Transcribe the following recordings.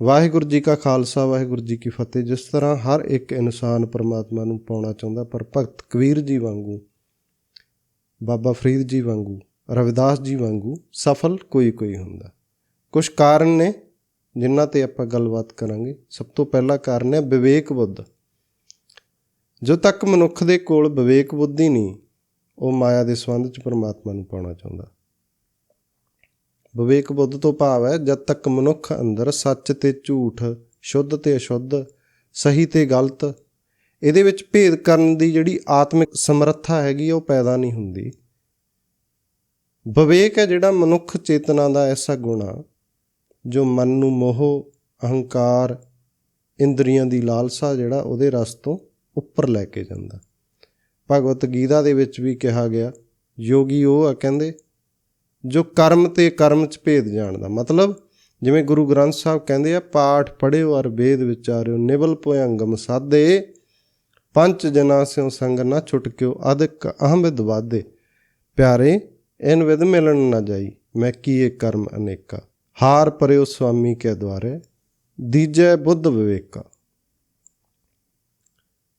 ਵਾਹਿਗੁਰੂ ਜੀ ਕਾ ਖਾਲਸਾ, ਵਾਹਿਗੁਰੂ ਜੀ ਕੀ ਫਤਿਹ। ਜਿਸ ਤਰ੍ਹਾਂ ਹਰ ਇੱਕ ਇਨਸਾਨ ਪਰਮਾਤਮਾ ਨੂੰ ਪਾਉਣਾ ਚਾਹੁੰਦਾ, ਪਰ ਭਗਤ ਕਬੀਰ ਜੀ ਵਾਂਗੂ, ਬਾਬਾ ਫਰੀਦ ਜੀ ਵਾਂਗੂ, ਰਵਿਦਾਸ ਜੀ ਵਾਂਗੂ ਸਫਲ ਕੋਈ ਕੋਈ ਹੁੰਦਾ। ਕੁਝ ਕਾਰਨ ਨੇ ਜਿਨ੍ਹਾਂ ਤੇ ਆਪਾਂ ਗੱਲਬਾਤ ਕਰਾਂਗੇ। ਸਭ ਤੋਂ ਪਹਿਲਾ ਕਾਰਨ ਹੈ ਵਿਵੇਕ ਬੁੱਧ ਜੋ ਤੱਕ ਮਨੁੱਖ ਦੇ ਕੋਲ ਵਿਵੇਕ ਬੁੱਧੀ ਨਹੀਂ, ਉਹ ਮਾਇਆ ਦੇ ਸੰਬੰਧ ਚ ਪਰਮਾਤਮਾ ਨੂੰ ਪਾਉਣਾ ਚਾਹੁੰਦਾ। ਵਿਵੇਕ ਬੁੱਧ ਤੋਂ ਭਾਵ ਹੈ, ਜਦ ਤੱਕ ਮਨੁੱਖ ਅੰਦਰ ਸੱਚ ਤੇ ਝੂਠ, ਸ਼ੁੱਧ ਤੇ ਅਸ਼ੁੱਧ, ਸਹੀ ਤੇ ਗਲਤ, ਇਹਦੇ ਵਿੱਚ ਭੇਦ ਕਰਨ ਦੀ ਜਿਹੜੀ ਆਤਮਿਕ ਸਮਰੱਥਾ ਹੈਗੀ ਉਹ ਪੈਦਾ ਨਹੀਂ ਹੁੰਦੀ। ਵਿਵੇਕ ਹੈ ਜਿਹੜਾ ਮਨੁੱਖ ਚੇਤਨਾ ਦਾ ਐਸਾ ਗੁਣ ਆ, ਜੋ ਮਨ ਨੂੰ ਮੋਹ, ਅਹੰਕਾਰ, ਇੰਦਰੀਆਂ ਦੀ ਲਾਲਸਾ ਜਿਹੜਾ ਉਹਦੇ ਰਸ ਤੋਂ ਉੱਪਰ ਲੈ ਕੇ ਜਾਂਦਾ। ਭਗਵਤ ਗੀਤਾ ਦੇ ਵਿੱਚ ਵੀ ਕਿਹਾ ਗਿਆ, ਯੋਗੀ ਉਹ ਆ, ਕਹਿੰਦੇ ਜੋ ਕਰਮ ਤੇ ਕਰਮ ਚ ਭੇਦ ਜਾਣਦਾ ਮਤਲਬ, ਜਿਵੇਂ ਗੁਰੂ ਗ੍ਰੰਥ ਸਾਹਿਬ ਕਹਿੰਦੇ ਆ, ਪਾਠ ਪੜਿਓ ਅਰ ਵੇਦ ਵਿਚਾਰਿਓ, ਨਿਵਲ ਭਯੰਗਮ ਸਾਧੇ, ਪੰਜ ਜਨਾ ਸਿਓ ਸੰਗ ਨਾ ਛੁਟਕਿਓ ਅਦਿਕ ਅਹਮ ਵਿਦ ਵਾਦੇ ਪਿਆਰੇ, ਇਨ ਵਿਦ ਮਿਲਣ ਨਾ ਜਾਈ, ਮੈਂ ਕੀਏ ਕਰਮ ਅਨੇਕਾ। ਹਾਰ ਪਰਿਓ ਸੁਆਮੀ ਕੇ ਦੁਆਰੇ, ਦੀਜੈ ਬੁੱਧ ਵਿਵੇਕਾ।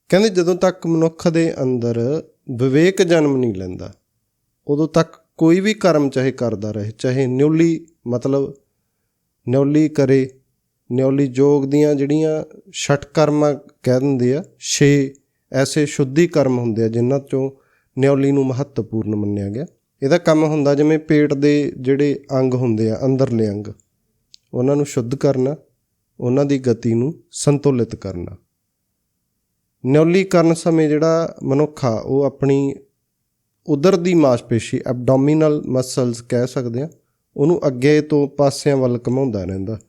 ਕਹਿੰਦੇ ਜਦੋਂ ਤੱਕ ਮਨੁੱਖ ਦੇ ਅੰਦਰ ਵਿਵੇਕ ਜਨਮ ਨਹੀਂ ਲੈਂਦਾ, ਉਦੋਂ ਤੱਕ ਕੋਈ ਵੀ ਕਰਮ ਚਾਹੇ ਕਰਦਾ ਰਹੇ, ਚਾਹੇ ਨਿਉਲੀ ਮਤਲਬ ਨਿਉਲੀ ਕਰੇ, ਨਿਉਲੀ ਜੋਗ ਦੀਆਂ ਜਿਹੜੀਆਂ ਛਟ ਕਰਮਾਂ ਕਹਿ ਦਿੰਦੇ ਆ, ਛੇ ਐਸੇ ਸ਼ੁੱਧੀ ਕਰਮ ਹੁੰਦੇ ਆ ਜਿਨ੍ਹਾਂ ਚੋਂ ਨਿਉਲੀ ਨੂੰ ਮਹੱਤਵਪੂਰਨ ਮੰਨਿਆ ਗਿਆ। ਇਹਦਾ ਕੰਮ ਹੁੰਦਾ ਜਿਵੇਂ ਪੇਟ ਦੇ ਜਿਹੜੇ ਅੰਗ ਹੁੰਦੇ ਆ, ਅੰਦਰਲੇ ਅੰਗ, ਉਹਨਾਂ ਨੂੰ ਸ਼ੁੱਧ ਕਰਨਾ, ਉਹਨਾਂ ਦੀ ਗਤੀ ਨੂੰ ਸੰਤੁਲਿਤ ਕਰਨਾ। ਨਿਉਲੀ ਕਰਨ ਸਮੇਂ ਜਿਹੜਾ ਮਨੁੱਖ ਆ, ਉਹ ਆਪਣੀ ਉਧਰ ਦੀ ਮਾਸਪੇਸ਼ੀ ਐਬਡੋਮੀਨਲ ਮਸਲਸ ਕਹਿ ਸਕਦੇ ਆ ਉਹਨੂੰ ਅੱਗੇ ਤੋਂ ਪਾਸਿਆਂ ਵੱਲ ਘਮਾਉਂਦਾ ਰਹਿੰਦਾ,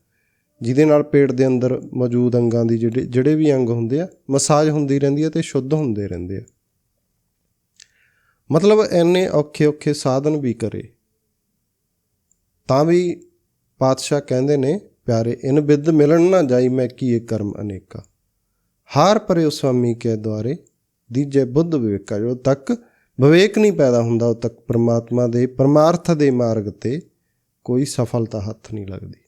ਜਿਹਦੇ ਨਾਲ ਪੇਟ ਦੇ ਅੰਦਰ ਮੌਜੂਦ ਅੰਗਾਂ ਦੀ ਜਿਹੜੇ ਜਿਹੜੇ ਵੀ ਅੰਗ ਹੁੰਦੇ ਆ, ਮਸਾਜ ਹੁੰਦੀ ਰਹਿੰਦੀ ਹੈ ਤੇ ਸ਼ੁੱਧ ਹੁੰਦੇ ਰਹਿੰਦੇ ਆ। ਮਤਲਬ ਐਨੇ ਔਖੇ ਔਖੇ ਸਾਧਨ ਵੀ ਕਰੇ। ਤਾਂ ਵੀ ਪਾਤਸ਼ਾਹ ਕਹਿੰਦੇ ਨੇ, ਪਿਆਰੇ, ਇਨ ਬਿੱਦ ਮਿਲਣ ਨਾ ਜਾਈ ਮੈਂ ਕੀਏ ਕਰਮ ਅਨੇਕਾ। ਹਾਰ ਪਰਿਓ ਸੁਆਮੀ ਕੇ ਦੁਆਰੇ, ਦੀਜੇ ਬੁੱਧ ਵਿਵੇਕਾ ਜੋ ਤੱਕ ਵਿਵੇਕ ਨਹੀਂ ਪੈਦਾ ਹੁੰਦਾ ਉਦ ਤੱਕ ਪਰਮਾਤਮਾ ਦੇ, ਪਰਮਾਰਥ ਦੇ ਮਾਰਗ ਤੇ ਕੋਈ ਸਫਲਤਾ ਹੱਥ ਨਹੀਂ ਲੱਗਦੀ।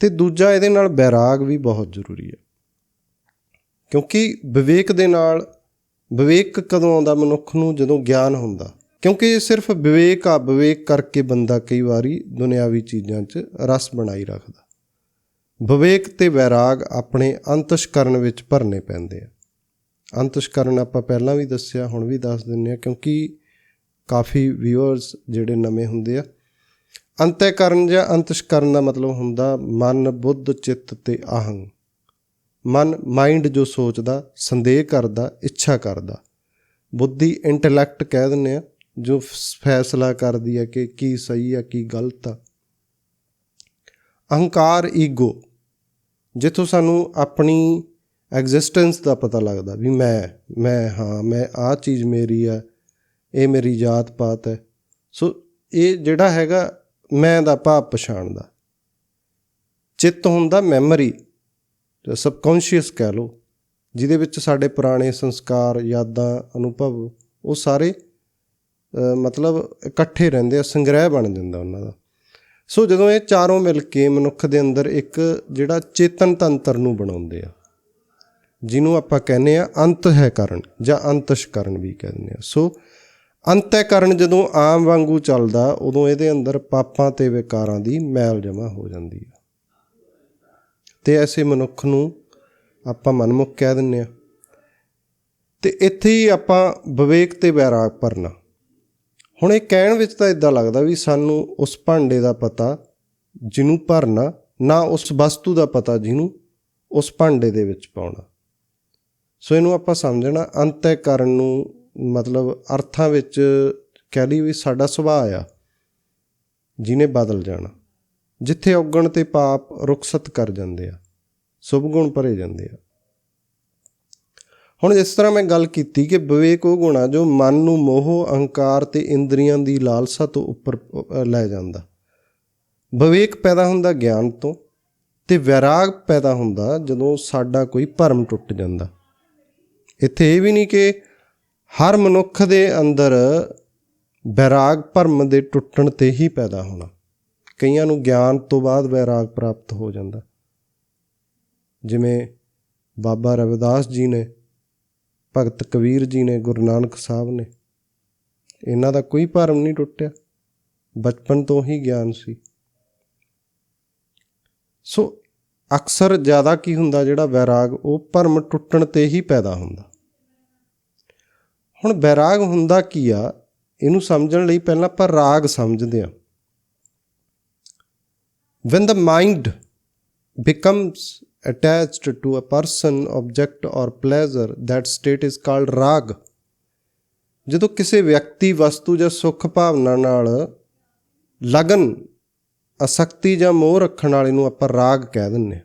ਤੇ ਦੂਜਾ ਇਹਦੇ ਨਾਲ ਬੈਰਾਗ ਵੀ ਬਹੁਤ ਜ਼ਰੂਰੀ ਹੈ। ਕਿਉਂਕਿ ਵਿਵੇਕ ਦੇ ਨਾਲ, ਵਿਵੇਕ ਕਦੋਂ ਆਉਂਦਾ ਮਨੁੱਖ ਨੂੰ? ਜਦੋਂ ਗਿਆਨ ਹੁੰਦਾ। ਕਿਉਂਕਿ ਇਹ ਸਿਰਫ ਵਿਵੇਕ ਆ, ਵਿਵੇਕ ਕਰਕੇ ਬੰਦਾ ਕਈ ਵਾਰੀ ਦੁਨਿਆਵੀ ਚੀਜ਼ਾਂ 'ਚ ਰਸ ਬਣਾਈ ਰੱਖਦਾ। ਵਿਵੇਕ ਤੇ ਵੈਰਾਗ ਆਪਣੇ ਅੰਤਸ਼ਕਰਨ ਵਿੱਚ ਭਰਨੇ ਪੈਂਦੇ ਆ। ਅੰਤਸ਼ਕਰਨ ਆਪਾਂ ਪਹਿਲਾਂ ਵੀ ਦੱਸਿਆ, ਹੁਣ ਵੀ ਦੱਸ ਦਿੰਨੇ ਆ ਕਿਉਂਕਿ ਕਾਫੀ ਵਿਊਅਰਸ ਜਿਹੜੇ ਨਵੇਂ ਹੁੰਦੇ ਆ ਅੰਤਕਰਨ ਜਾਂ ਅੰਤਸ਼ਕਰਨ ਦਾ ਮਤਲਬ ਹੁੰਦਾ ਮਨ, ਬੁੱਧ, ਚਿੱਤ ਤੇ ਆਹੰਗ ਮਨ ਮਾਈਂਡ ਜੋ ਸੋਚਦਾ, ਸੰਦੇਹ ਕਰਦਾ, ਇੱਛਾ ਕਰਦਾ। ਬੁੱਧੀ ਇੰਟੈਲੈਕਟ ਕਹਿ ਦਿੰਨੇ ਆ, ਜੋ ਫੈਸਲਾ ਕਰਦੀ ਹੈ ਕਿ ਕੀ ਸਹੀ ਆ, ਕੀ ਗਲਤ ਆ। ਅਹੰਕਾਰ ਈਗੋ ਜਿੱਥੋਂ ਸਾਨੂੰ ਆਪਣੀ ਐਗਜ਼ਿਸਟੈਂਸ ਦਾ ਪਤਾ ਲੱਗਦਾ ਵੀ ਮੈਂ ਮੈਂ ਹਾਂ, ਮੈਂ ਆਹ ਚੀਜ਼ ਮੇਰੀ ਆ, ਇਹ ਮੇਰੀ ਜਾਤ ਪਾਤ ਹੈ। ਸੋ ਇਹ ਜਿਹੜਾ ਹੈਗਾ ਮੈਂ ਦਾ ਭਾਵ ਪਛਾਣ ਦਾ। ਚਿੱਤ ਹੁੰਦਾ ਮੈਮਰੀ, ਸਬਕੌਂਸ਼ੀਅਸ ਕਹਿ ਲਓ, ਜਿਹਦੇ ਵਿੱਚ ਸਾਡੇ ਪੁਰਾਣੇ ਸੰਸਕਾਰ, ਯਾਦਾਂ, ਅਨੁਭਵ, ਉਹ ਸਾਰੇ ਮਤਲਬ ਇਕੱਠੇ ਰਹਿੰਦੇ ਆ, ਸੰਗ੍ਰਹਿ ਬਣ ਜਾਂਦਾ ਉਹਨਾਂ ਦਾ। ਸੋ ਜਦੋਂ ਇਹ ਚਾਰੋਂ ਮਿਲ ਕੇ ਮਨੁੱਖ ਦੇ ਅੰਦਰ ਇੱਕ ਜਿਹੜਾ ਚੇਤਨ ਤੰਤਰ ਨੂੰ ਬਣਾਉਂਦੇ ਆ ਜਿਹਨੂੰ ਆਪਾਂ ਕਹਿੰਦੇ ਆ ਅੰਤ ਹੈ ਕਰਨ, ਜਾਂ ਅੰਤਸ਼ਕਰਨ ਵੀ ਕਹਿੰਦੇ ਆ ਸੋ, ਅੰਤ ਹੈ ਕਰਨ ਜਦੋਂ ਆਮ ਵਾਂਗੂ ਚੱਲਦਾ, ਉਦੋਂ ਇਹਦੇ ਅੰਦਰ ਪਾਪਾਂ ਤੇ ਵਿਕਾਰਾਂ ਦੀ ਮੈਲ ਜਮਾ ਹੋ ਜਾਂਦੀ ਹੈ। ਤੇ ਐਸੇ ਮਨੁੱਖ ਨੂੰ ਆਪਾਂ ਮਨਮੁਖ ਕਹਿ ਦਿੰਨੇ ਆ ਤੇ ਇੱਥੇ ਹੀ ਆਪਾਂ ਵਿਵੇਕ ਤੇ ਵੈਰਾਗ ਭਰਨਾ। ਹੁਣ ਇਹ ਕਹਿਣ ਵਿੱਚ ਤਾਂ ਇਦਾਂ ਲੱਗਦਾ ਵੀ ਸਾਨੂੰ ਉਸ ਭਾਂਡੇ ਦਾ ਪਤਾ ਜਿਹਨੂੰ ਭਰਨਾ, ਨਾ ਉਸ ਵਸਤੂ ਦਾ ਪਤਾ ਜਿਹਨੂੰ ਉਸ ਭਾਂਡੇ ਦੇ ਵਿੱਚ ਪਾਉਣਾ। ਸੋ ਇਹਨੂੰ ਆਪਾਂ ਸਮਝਣਾ ਅੰਤੈਕਰਨ ਨੂੰ, ਮਤਲਬ ਅਰਥਾਂ ਵਿੱਚ ਕਹਿ ਲਈ ਵੀ ਸਾਡਾ ਸੁਭਾਅ ਆ, ਜਿਹਨੇ ਬਦਲ ਜਾਣਾ। ਜਿੱਥੇ ਔਗਣ ਤੇ ਪਾਪ ਰੁਖਸਤ ਕਰ ਜਾਂਦੇ ਆ, ਸੁਭ ਗੁਣ ਭਰੇ ਜਾਂਦੇ ਆ। ਹੁਣ ਜਿਸ ਤਰ੍ਹਾਂ ਮੈਂ ਗੱਲ ਕੀਤੀ ਕਿ ਵਿਵੇਕ ਉਹ ਗੁਣਾ ਜੋ ਮਨ ਨੂੰ ਮੋਹ, ਅਹੰਕਾਰ ਤੇ ਇੰਦਰੀਆਂ ਦੀ ਲਾਲਸਾ ਤੋਂ ਉੱਪਰ ਲੈ ਜਾਂਦਾ। ਵਿਵੇਕ ਪੈਦਾ ਹੁੰਦਾ ਗਿਆਨ ਤੋਂ ਤੇ ਵਿਰਾਗ ਪੈਦਾ ਹੁੰਦਾ ਜਦੋਂ ਸਾਡਾ ਕੋਈ ਭਰਮ ਟੁੱਟ ਜਾਂਦਾ। ਇੱਥੇ ਇਹ ਵੀ ਨਹੀਂ ਕਿ ਹਰ ਮਨੁੱਖ ਦੇ ਅੰਦਰ ਵਿਰਾਗ ਭਰਮ ਦੇ ਟੁੱਟਣ ਤੇ ਹੀ ਪੈਦਾ ਹੋਣਾ। ਕਈਆਂ ਨੂੰ ਗਿਆਨ ਤੋਂ ਬਾਅਦ ਵੈਰਾਗ ਪ੍ਰਾਪਤ ਹੋ ਜਾਂਦਾ। ਜਿਵੇਂ ਬਾਬਾ ਰਵਿਦਾਸ ਜੀ ਨੇ, ਭਗਤ ਕਬੀਰ ਜੀ ਨੇ, ਗੁਰੂ ਨਾਨਕ ਸਾਹਿਬ ਨੇ, ਇਹਨਾਂ ਦਾ ਕੋਈ ਭਰਮ ਨਹੀਂ ਟੁੱਟਿਆ। ਬਚਪਨ ਤੋਂ ਹੀ ਗਿਆਨ ਸੀ। ਸੋ ਅਕਸਰ ਜ਼ਿਆਦਾ ਕੀ ਹੁੰਦਾ ਜਿਹੜਾ ਵੈਰਾਗ, ਉਹ ਭਰਮ ਟੁੱਟਣ ਤੇ ਹੀ ਪੈਦਾ ਹੁੰਦਾ। ਹੁਣ ਵੈਰਾਗ ਹੁੰਦਾ ਕੀ ਆ? ਇਹਨੂੰ ਸਮਝਣ ਲਈ ਪਹਿਲਾਂ ਆਪਾਂ ਰਾਗ ਸਮਝਦੇ ਹਾਂ। When the mind becomes attached to a person, object or pleasure, that state is called rag ਜਦੋਂ ਕਿਸੇ ਵਿਅਕਤੀ ਵਸਤੂ ਜਾਂ ਸੁੱਖ ਭਾਵਨਾ ਨਾਲ ਲਗਨ, ਅਸਕਤੀ ਜਾਂ ਮੋਹ ਰੱਖਣ ਵਾਲੇ ਨੂੰ ਆਪਾਂ ਰਾਗ ਕਹਿ ਦਿੰਨੇ ਹਾਂ।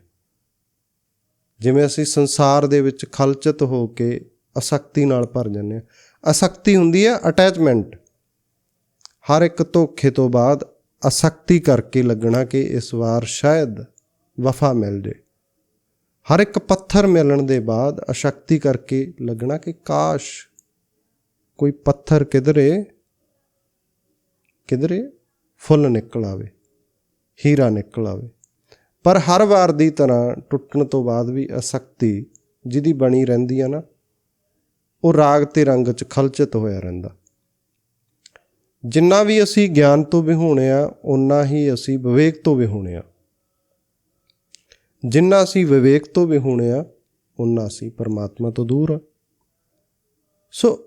ਜਿਵੇਂ ਅਸੀਂ ਸੰਸਾਰ ਦੇ ਵਿੱਚ ਖਲਚਤ ਹੋ ਕੇ ਅਸਕਤੀ ਨਾਲ ਭਰ ਜਾਂਦੇ ਹਾਂ ਅਸਕਤੀ ਹੁੰਦੀ ਹੈ ਅਟੈਚਮੈਂਟ ਹਰ ਇੱਕ ਧੋਖੇ ਤੋਂ ਬਾਅਦ ਅਸਕਤੀ ਕਰਕੇ ਲੱਗਣਾ ਕਿ ਇਸ ਵਾਰ ਸ਼ਾਇਦ ਵਫਾ ਮਿਲ ਜੇ। ਹਰ ਇੱਕ ਪੱਥਰ ਮਿਲਣ ਦੇ ਬਾਅਦ ਅਸ਼ਕਤੀ ਕਰਕੇ ਲੱਗਣਾ ਕਿ ਕਾਸ਼ ਕੋਈ ਪੱਥਰ ਕਿਧਰੇ ਕਿਧਰੇ ਫੁੱਲ ਨਿਕਲ ਆਵੇ, ਹੀਰਾ ਨਿਕਲ ਆਵੇ। ਪਰ ਹਰ ਵਾਰ ਦੀ ਤਰ੍ਹਾਂ ਟੁੱਟਣ ਤੋਂ ਬਾਅਦ ਵੀ ਅਸਕਤੀ ਜਿਹਦੀ ਬਣੀ ਰਹਿੰਦੀ ਆ ਨਾ ਉਹ ਰਾਗ ਤੇ ਰੰਗ ਚ ਖਲਚਿਤ ਹੋਇਆ ਰਹਿੰਦਾ। ਜਿੰਨਾ ਵੀ ਅਸੀਂ ਗਿਆਨ ਤੋਂ ਵਿਹੂਣੇ ਆ ਉਨਾ ਹੀ ਅਸੀਂ ਵਿਵੇਕ ਤੋਂ ਵਿਹੂਣੇ ਆ। ਜਿੰਨਾ ਅਸੀਂ ਵਿਵੇਕ ਤੋਂ ਵਿਹੂਣੇ ਆ ਉਨਾ ਅਸੀਂ ਪਰਮਾਤਮਾ ਤੋਂ ਦੂਰ ਆ। ਸੋ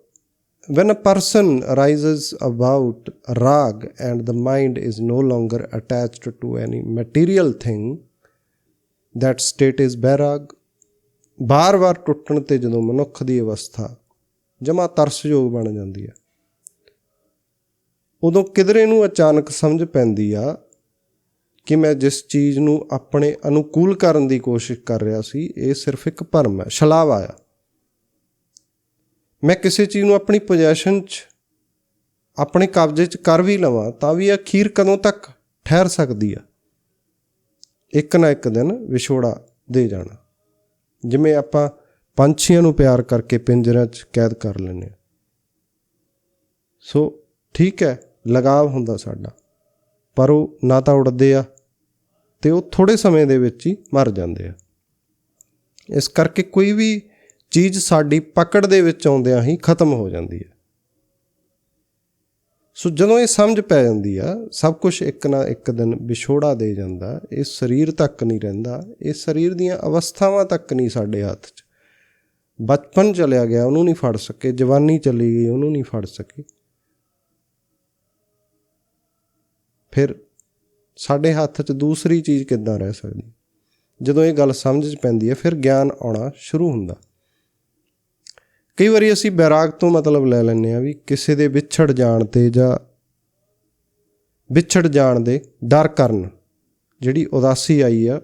when a person rises about rag and the mind is no longer attached to any material thing, that state is bairag ਬਾਰ-ਬਾਰ ਟੁੱਟਣ ਤੇ ਜਦੋਂ ਮਨੁੱਖ ਦੀ ਅਵਸਥਾ ਜਮਾ ਤਰਸਯੋਗ ਬਣ ਜਾਂਦੀ ਆ ਉਦੋਂ ਕਿਧਰੇ ਨੂੰ ਅਚਾਨਕ ਸਮਝ ਪੈਂਦੀ ਆ ਕਿ ਮੈਂ ਜਿਸ ਚੀਜ਼ ਨੂੰ ਆਪਣੇ ਅਨੁਕੂਲ ਕਰਨ ਦੀ ਕੋਸ਼ਿਸ਼ ਕਰ ਰਿਹਾ ਸੀ, ਇਹ ਸਿਰਫ ਇੱਕ ਭਰਮ ਹੈ ਛਲਾਵਾ ਆ। ਮੈਂ ਕਿਸੇ ਚੀਜ਼ ਨੂੰ ਆਪਣੀ ਪੋਜੀਸ਼ਨ 'ਚ, ਆਪਣੇ ਕਬਜ਼ੇ 'ਚ ਕਰ ਵੀ ਲਵਾਂ, ਤਾਂ ਵੀ ਅਖੀਰ ਕਦੋਂ ਤੱਕ ਠਹਿਰ ਸਕਦੀ ਆ। ਇੱਕ ਨਾ ਇੱਕ ਦਿਨ ਵਿਛੋੜਾ ਦੇ ਜਾਣਾ। ਜਿਵੇਂ ਆਪਾਂ ਪੰਛੀਆਂ ਨੂੰ ਪਿਆਰ ਕਰਕੇ ਪਿੰਜਰਿਆਂ 'ਚ ਕੈਦ ਕਰ ਲੈਂਦੇ ਆ ਸੋ ਠੀਕ ਹੈ, ਲਗਾਵ ਹੁੰਦਾ ਸਾਡਾ, ਪਰ ਉਹ ਨਾ ਤਾਂ ਉੜਦੇ ਆ ਤੇ ਉਹ ਥੋੜੇ ਸਮੇਂ ਦੇ ਵਿੱਚ ਹੀ ਮਰ ਜਾਂਦੇ ਆ। ਇਸ ਕਰਕੇ ਕੋਈ ਵੀ ਚੀਜ਼ ਸਾਡੀ ਪਕੜ ਦੇ ਵਿੱਚ ਆਉਂਦਿਆਂ ਹੀ ਖਤਮ ਹੋ ਜਾਂਦੀ ਹੈ। ਸੋ ਜਦੋਂ ਇਹ ਸਮਝ ਪੈ ਜਾਂਦੀ ਆ, ਸਭ ਕੁਝ ਇੱਕ ਨਾ ਇੱਕ ਦਿਨ ਵਿਛੋੜਾ ਦੇ ਜਾਂਦਾ, ਇਹ ਸਰੀਰ ਤੱਕ ਨਹੀਂ ਰਹਿੰਦਾ, ਇਹ ਸਰੀਰ ਦੀਆਂ ਅਵਸਥਾਵਾਂ ਤੱਕ ਨਹੀਂ ਸਾਡੇ ਹੱਥ 'ਚ। ਬਚਪਨ ਚਲਿਆ ਗਿਆ, ਉਹਨੂੰ ਨਹੀਂ ਫੜ ਸਕੇ, ਜਵਾਨੀ ਚਲੀ ਗਈ, ਉਹਨੂੰ ਨਹੀਂ ਫੜ ਸਕੇ। ਫਿਰ ਸਾਡੇ ਹੱਥ 'ਚ ਦੂਸਰੀ ਚੀਜ਼ ਕਿੱਦਾਂ ਰਹਿ ਸਕਦੀ? ਜਦੋਂ ਇਹ ਗੱਲ ਸਮਝ 'ਚ ਪੈਂਦੀ ਹੈ, ਫਿਰ ਗਿਆਨ ਆਉਣਾ ਸ਼ੁਰੂ ਹੁੰਦਾ। ਕਈ ਵਾਰੀ ਅਸੀਂ ਬੈਰਾਗ ਤੋਂ ਮਤਲਬ ਲੈ ਲੈਂਦੇ ਆ ਵੀ ਕਿਸੇ ਦੇ ਵਿਛੜ ਜਾਣ ਤੇ ਜਾਂ ਵਿਛੜ ਜਾਣ ਦੇ ਡਰ ਕਰਨ, ਜਿਹੜੀ ਉਦਾਸੀ ਆਈ ਆ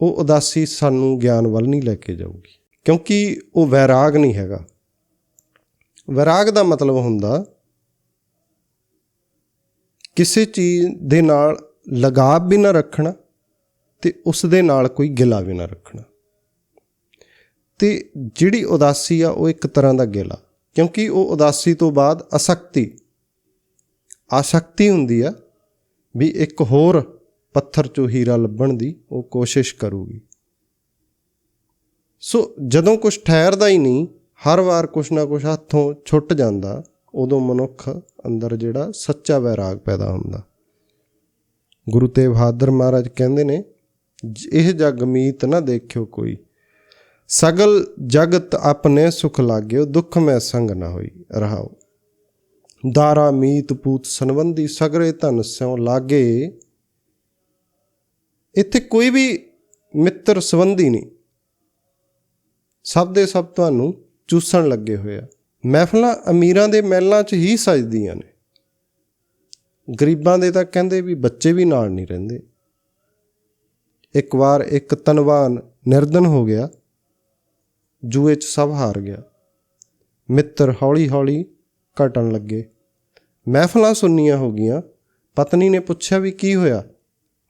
ਉਹ ਉਦਾਸੀ ਸਾਨੂੰ ਗਿਆਨ ਵੱਲ ਨਹੀਂ ਲੈ ਕੇ ਜਾਊਗੀ। ਕਿਉਂਕਿ ਉਹ ਵੈਰਾਗ ਨਹੀਂ ਹੈਗਾ। ਵੈਰਾਗ ਦਾ ਮਤਲਬ ਹੁੰਦਾ, ਕਿਸੇ ਚੀਜ਼ ਦੇ ਨਾਲ ਲਗਾਵ ਵੀ ਨਾ ਰੱਖਣਾ ਤੇ ਉਸ ਦੇ ਨਾਲ ਕੋਈ ਗਿਲਾ ਵੀ ਨਾ ਰੱਖਣਾ। ਤੇ ਜਿਹੜੀ ਉਦਾਸੀ ਆ, ਉਹ ਇੱਕ ਤਰ੍ਹਾਂ ਦਾ ਗਿਲਾ। ਕਿਉਂਕਿ ਉਹ ਉਦਾਸੀ ਤੋਂ ਬਾਅਦ ਅਸਕਤੀ, ਆਸਕਤੀ ਹੁੰਦੀ ਆ ਵੀ ਇੱਕ ਹੋਰ ਪੱਥਰ ਚੋਂ ਹੀਰਾ ਲੱਭਣ ਦੀ ਉਹ ਕੋਸ਼ਿਸ਼ ਕਰੂਗੀ। ਸੋ ਜਦੋਂ ਕੁਝ ਠਹਿਰਦਾ ਹੀ ਨਹੀਂ, ਹਰ ਵਾਰ ਕੁਛ ਨਾ ਕੁਛ ਹੱਥੋਂ ਛੁੱਟ ਜਾਂਦਾ, ਉਦੋਂ ਮਨੁੱਖ ਅੰਦਰ ਜਿਹੜਾ ਸੱਚਾ ਵੈਰਾਗ ਪੈਦਾ ਹੁੰਦਾ। ਗੁਰੂ ਤੇਗ ਬਹਾਦਰ ਮਹਾਰਾਜ ਕਹਿੰਦੇ ਨੇ, ਇਹ ਜਗ ਮੀਤ ਨਾ ਦੇਖਿਓ ਕੋਈ। ਸਗਲ ਜਗਤ ਆਪਣੇ ਸੁਖ ਲਾਗਿਓ, ਦੁੱਖ ਮੈਂ ਸੰਗ ਨਾ ਹੋਈ ਰਹਾਓ। ਦਾਰਾ ਮੀਤ ਪੂਤ ਸੰਬੰਧੀ ਸਗਰੇ ਧਨ ਸਿਉ ਲਾਗੇ ਇੱਥੇ ਕੋਈ ਵੀ ਮਿੱਤਰ ਸੰਬੰਧੀ ਨਹੀਂ। ਸਭ ਦੇ ਸਭ ਤੁਹਾਨੂੰ ਚੂਸਣ ਲੱਗੇ ਹੋਏ ਆ। ਮਹਿਫਲਾਂ ਅਮੀਰਾਂ ਦੇ ਮਹਿਲਾਂ 'ਚ ਹੀ ਸਜਦੀਆਂ ਨੇ। ਗਰੀਬਾਂ ਦੇ ਤਾਂ ਕਹਿੰਦੇ ਵੀ ਬੱਚੇ ਵੀ ਨਾਲ ਨਹੀਂ ਰਹਿੰਦੇ। ਇੱਕ ਵਾਰ ਇੱਕ ਤਨਵਾਨ ਨਿਰਦਨ ਹੋ ਗਿਆ। ਜੂਏ 'ਚ ਸਭ ਹਾਰ ਗਿਆ। ਮਿੱਤਰ ਹੌਲੀ-ਹੌਲੀ ਘਟਣ ਲੱਗੇ। ਮਹਿਫਲਾਂ ਸੁੰਨੀਆਂ ਹੋ ਗਈਆਂ। ਪਤਨੀ ਨੇ ਪੁੱਛਿਆ ਵੀ ਕੀ ਹੋਇਆ?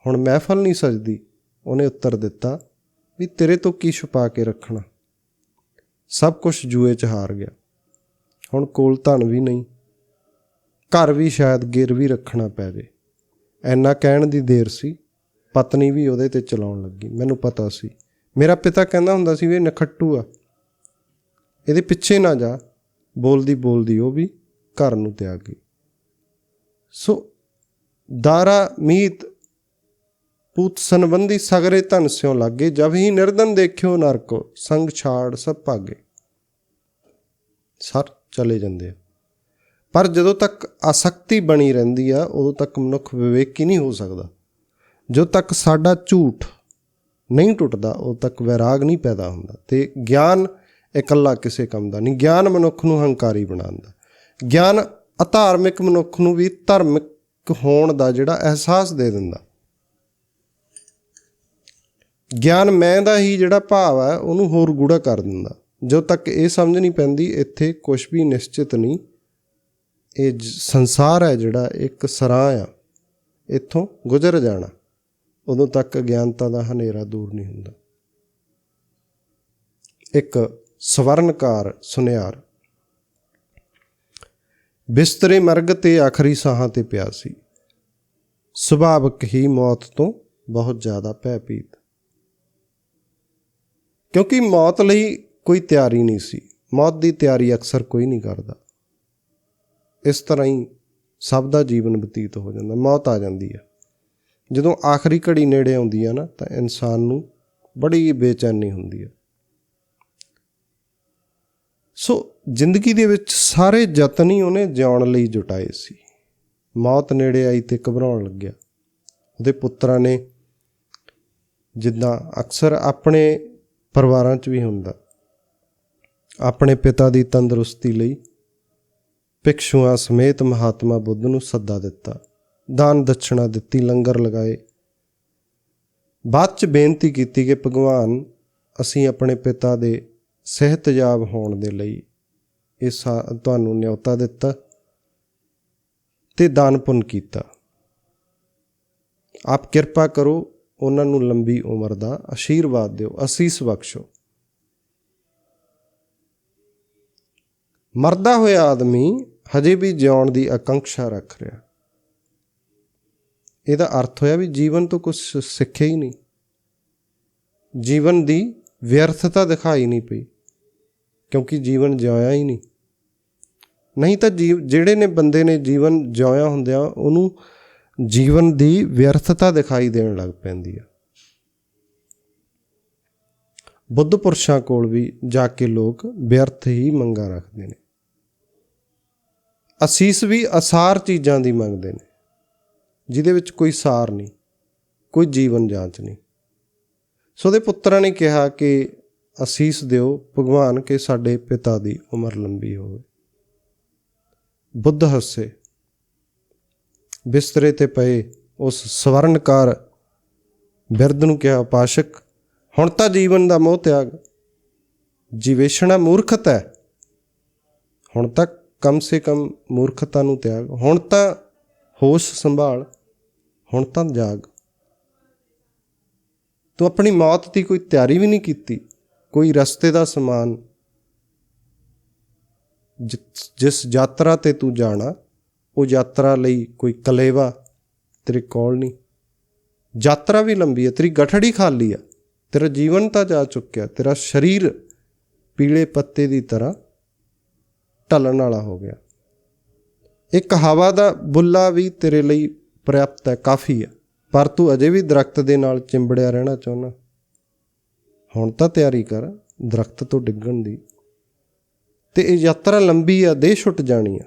ਹੁਣ ਮਹਿਫਲ ਨਹੀਂ ਸਜਦੀ। ਉਹਨੇ ਉੱਤਰ ਦਿੱਤਾ, ਵੀ ਤੇਰੇ ਤੋਂ ਕੀ ਛੁਪਾ ਕੇ ਰੱਖਣਾ? ਸਭ ਕੁਝ ਜੂਏ 'ਚ ਹਾਰ ਗਿਆ। ਹੁਣ ਕੋਲ ਧਨ ਵੀ ਨਹੀਂ, ਘਰ ਵੀ ਸ਼ਾਇਦ ਗਿਰ ਵੀ ਰੱਖਣਾ ਪੈ ਜੇ। ਐਨਾ ਕਹਿਣ ਦੀ ਦੇਰ ਸੀ, ਪਤਨੀ ਵੀ ਉਹਦੇ ਤੇ ਚਲਾਉਣ ਲੱਗੀ। ਮੈਨੂੰ ਪਤਾ ਸੀ। ਮੇਰਾ ਪਿਤਾ ਕਹਿੰਦਾ ਹੁੰਦਾ ਸੀ ਵੀ ਇਹ ਨਖੱਟੂ ਆ। ਇਹਦੇ ਪਿੱਛੇ ਨਾ ਜਾ। ਬੋਲਦੀ ਬੋਲਦੀ ਉਹ ਵੀ ਘਰ ਨੂੰ ਤਿਆਗ ਗਈ। ਸੋ, ਦਾਰਾ ਮੀਤ ਪੂਤ ਸੰਬੰਧੀ ਸਗਰੇ ਧਨ ਸਿਉ ਲਾਗੇ ਜਬ ਹੀ ਨਿਰਦਨ ਦੇਖਿਓ ਨਰਕੋ, ਸੰਗ ਛਾੜ ਸਭ ਭਾਗੇ। ਸਰ, ਚਲੇ ਜਾਂਦੇ ਆ। ਪਰ ਜਦੋਂ ਤੱਕ ਆਸਕਤੀ ਬਣੀ ਰਹਿੰਦੀ ਆ, ਉਦੋਂ ਤੱਕ ਮਨੁੱਖ ਵਿਵੇਕੀ ਨਹੀਂ ਹੋ ਸਕਦਾ। ਜਦੋਂ ਤੱਕ ਸਾਡਾ ਝੂਠ ਨਹੀਂ ਟੁੱਟਦਾ, ਉਦੋਂ ਤੱਕ ਵੈਰਾਗ ਨਹੀਂ ਪੈਦਾ ਹੁੰਦਾ। ਤੇ ਗਿਆਨ ਇਕੱਲਾ ਕਿਸੇ ਕੰਮ ਦਾ ਨਹੀਂ। ਗਿਆਨ ਮਨੁੱਖ ਨੂੰ ਹੰਕਾਰੀ ਬਣਾਉਂਦਾ ਗਿਆਨ ਅਧਾਰਮਿਕ ਮਨੁੱਖ ਨੂੰ ਵੀ ਧਾਰਮਿਕ ਹੋਣ ਦਾ ਜਿਹੜਾ ਅਹਿਸਾਸ ਦੇ ਦਿੰਦਾ। ਗਿਆਨ ਮੈਂ ਦਾ ਹੀ ਜਿਹੜਾ ਭਾਵ ਹੈ, ਉਹਨੂੰ ਹੋਰ ਗੂੜਾ ਕਰ ਦਿੰਦਾ। ਜਦੋਂ ਤੱਕ ਇਹ ਸਮਝ ਨਹੀਂ ਪੈਂਦੀ, ਇੱਥੇ ਕੁਝ ਵੀ ਨਿਸ਼ਚਿਤ ਨਹੀਂ। ਇਹ ਸੰਸਾਰ ਹੈ ਜਿਹੜਾ, ਇੱਕ ਸਰਾਂ ਆ। ਇੱਥੋਂ ਗੁਜ਼ਰ ਜਾਣਾ। ਉਦੋਂ ਤੱਕ ਅਗਿਆਨਤਾ ਦਾ ਹਨੇਰਾ ਦੂਰ ਨਹੀਂ ਹੁੰਦਾ। ਇੱਕ ਸਵਰਨਕਾਰ ਸੁਨਿਆਰ। ਬਿਸਤਰੇ ਮਰਗ ਤੇ ਆਖਰੀ ਸਾਹਾਂ ਤੇ ਪਿਆ ਸੀ। ਸੁਭਾਵਕ ਹੀ ਮੌਤ ਤੋਂ ਬਹੁਤ ਜ਼ਿਆਦਾ ਭੈ ਭੈਭੀਤ। ਕਿਉਂਕਿ ਮੌਤ ਲਈ ਕੋਈ ਤਿਆਰੀ ਨਹੀਂ ਸੀ। ਮੌਤ ਦੀ ਤਿਆਰੀ ਅਕਸਰ ਕੋਈ ਨਹੀਂ ਕਰਦਾ। ਇਸ ਤਰ੍ਹਾਂ ਹੀ ਸਭ ਦਾ ਜੀਵਨ ਬਤੀਤ ਹੋ ਜਾਂਦਾ, ਮੌਤ ਆ ਜਾਂਦੀ ਹੈ ਜਦੋਂ ਆਖਰੀ ਘੜੀ ਨੇੜੇ ਆਉਂਦੀ ਹੈ ਨਾ, ਤਾਂ ਇਨਸਾਨ ਨੂੰ ਬੜੀ ਬੇਚੈਨੀ ਹੁੰਦੀ ਹੈ ਸੋ ਜ਼ਿੰਦਗੀ ਦੇ ਵਿੱਚ ਸਾਰੇ ਯਤਨ ਹੀ ਉਹਨੇ ਜਿਉਣ ਲਈ ਜੁਟਾਏ ਸੀ। ਮੌਤ ਨੇੜੇ ਆਈ ਤੇ ਘਬਰਾਉਣ ਲੱਗਿਆ। ਉਹਦੇ ਪੁੱਤਰਾਂ ਨੇ ਜਿੱਦਾਂ ਅਕਸਰ ਆਪਣੇ ਪਰਿਵਾਰਾਂ 'ਚ ਵੀ ਹੁੰਦਾ। ਆਪਣੇ ਪਿਤਾ ਦੀ ਤੰਦਰੁਸਤੀ ਲਈ ਭਿਕਸ਼ੂਆਂ ਸਮੇਤ ਮਹਾਤਮਾ ਬੁੱਧ ਨੂੰ ਸੱਦਾ ਦਿੱਤਾ। ਦਾਨ ਦਛਣਾ ਦਿੱਤੀ, ਲੰਗਰ ਲਗਾਏ। ਬਾਅਦ ਚ ਬੇਨਤੀ ਕੀਤੀ ਕਿ ਭਗਵਾਨ, ਅਸੀਂ ਆਪਣੇ ਪਿਤਾ ਦੇ ਸਿਹਤਯਾਬ ਹੋਣ ਦੇ ਲਈ ਇਹ ਸਾ- ਤੁਹਾਨੂੰ ਨਿਯੋਤਾ ਦਿੱਤਾ ਤੇ ਦਾਨ ਪੁੰਨ ਕੀਤਾ। ਆਪ ਕਿਰਪਾ ਕਰੋ ਉਹਨਾਂ ਨੂੰ ਲੰਬੀ ਉਮਰ ਦਾ ਆਸ਼ੀਰਵਾਦ ਦਿਓ, ਅਸੀਸ ਬਖਸ਼ੋ। ਮਰਦਾ ਹੋਇਆ ਆਦਮੀ ਹਜੇ ਵੀ ਜਿਉਣ ਦੀ ਆਕਾਂକ୍ଷା ਰੱਖ ਰਿਹਾ। ਇਹਦਾ ਅਰਥ ਹੋਇਆ ਵੀ ਜੀਵਨ ਤੋਂ ਕੁਝ ਸਿੱਖਿਆ ਹੀ ਨਹੀਂ। ਜੀਵਨ ਦੀ ਵਿਅਰਥਤਾ ਦਿਖਾਈ ਨਹੀਂ ਪਈ, ਕਿਉਂਕਿ ਜੀਵਨ ਜਿਉਇਆ ਹੀ ਨਹੀਂ। ਨਹੀਂ ਤਾਂ ਜੀਵ, ਜਿਹੜੇ ਨੇ ਬੰਦੇ ਨੇ ਜੀਵਨ ਜਿਉਇਆ ਹੁੰਦਿਆਂ ਉਹਨੂੰ ਜੀਵਨ ਦੀ ਵਿਅਰਥਤਾ ਦਿਖਾਈ ਦੇਣ ਲੱਗ ਪੈਂਦੀ ਆ। ਬੁੱਧ ਪੁਰਸ਼ਾਂ ਕੋਲ ਵੀ ਜਾ ਕੇ ਲੋਕ ਵਿਅਰਥ ਹੀ ਮੰਗਾ ਰੱਖਦੇ ਨੇ। ਅਸੀਸ ਵੀ ਅਸਾਰ ਚੀਜ਼ਾਂ ਦੀ ਮੰਗਦੇ ਨੇ, ਜਿਹਦੇ ਵਿੱਚ ਕੋਈ ਸਾਰ ਨਹੀਂ, ਕੋਈ ਜੀਵਨ ਜਾਂਚ ਨਹੀਂ। ਸੋ ਦੇ ਪੁੱਤਰਾਂ ਨੇ ਕਿਹਾ ਕਿ ਅਸੀਸ ਦਿਓ, ਭਗਵਾਨ, ਕਿ ਸਾਡੇ ਪਿਤਾ ਦੀ ਉਮਰ ਲੰਬੀ ਹੋਵੇ। ਬੁੱਧ ਹੱਸੇ ਬਿਸਤਰੇ ਤੇ ਪਏ, ਉਸ ਸਵਰਨਕਾਰ ਬਿਰਧ ਨੂੰ ਕਿਹਾ, ਪਾਸ਼ਕ, ਹੁਣ ਤਾਂ ਜੀਵਨ ਦਾ ਮੋਹ ਤਿਆਗ। ਜੀਵੇਸ਼ਣਾ ਮੂਰਖਤਾ ਹੈ। ਹੁਣ ਤੱਕ ਕਮ ਸੇ ਕਮ ਮੂਰਖਤਾ ਨੂੰ ਤਿਆਗ। ਹੁਣ ਤਾਂ ਹੋਸ਼ ਸੰਭਾਲ। ਹੁਣ ਤਾਂ ਜਾਗ। ਤੂੰ ਆਪਣੀ ਮੌਤ ਦੀ ਕੋਈ ਤਿਆਰੀ ਵੀ ਨਹੀਂ ਕੀਤੀ। ਕੋਈ ਰਸਤੇ ਦਾ ਸਮਾਨ। ਜਿਸ ਯਾਤਰਾ ਤੇ ਤੂੰ ਜਾਣਾ ਉਹ ਯਾਤਰਾ ਲਈ ਕੋਈ ਕਲੇਵਾ ਤੇਰੇ ਕੋਲ ਨਹੀਂ। ਯਾਤਰਾ ਵੀ ਲੰਬੀ ਹੈ, ਤੇਰੀ ਗਠੜੀ ਖਾਲੀ ਆ ਤੇਰਾ ਜੀਵਨ ਤਾਂ ਜਾ ਚੁੱਕਿਆ, ਤੇਰਾ ਸਰੀਰ ਪੀਲੇ ਪੱਤੇ ਦੀ ਤਰ੍ਹਾਂ ਢਲਣ ਵਾਲਾ ਹੋ ਗਿਆ। ਇੱਕ ਹਵਾ ਦਾ ਬੁੱਲਾ ਵੀ ਤੇਰੇ ਲਈ ਪ੍ਰਾਪਤ ਹੈ, ਕਾਫੀ ਹੈ, ਪਰ ਤੂੰ ਅਜੇ ਵੀ ਦਰਖਤ ਦੇ ਨਾਲ ਚਿੰਬੜਿਆ ਰਹਿਣਾ ਚਾਹੁੰਦਾ। ਹੁਣ ਤਾਂ ਤਿਆਰੀ ਕਰ, ਦਰਖਤ ਤੋਂ ਡਿੱਗਣ ਦੀ। ਤੇ ਇਹ ਯਾਤਰਾ ਲੰਬੀ ਆ ਦੇਹ ਛੁੱਟ ਜਾਣੀ ਆ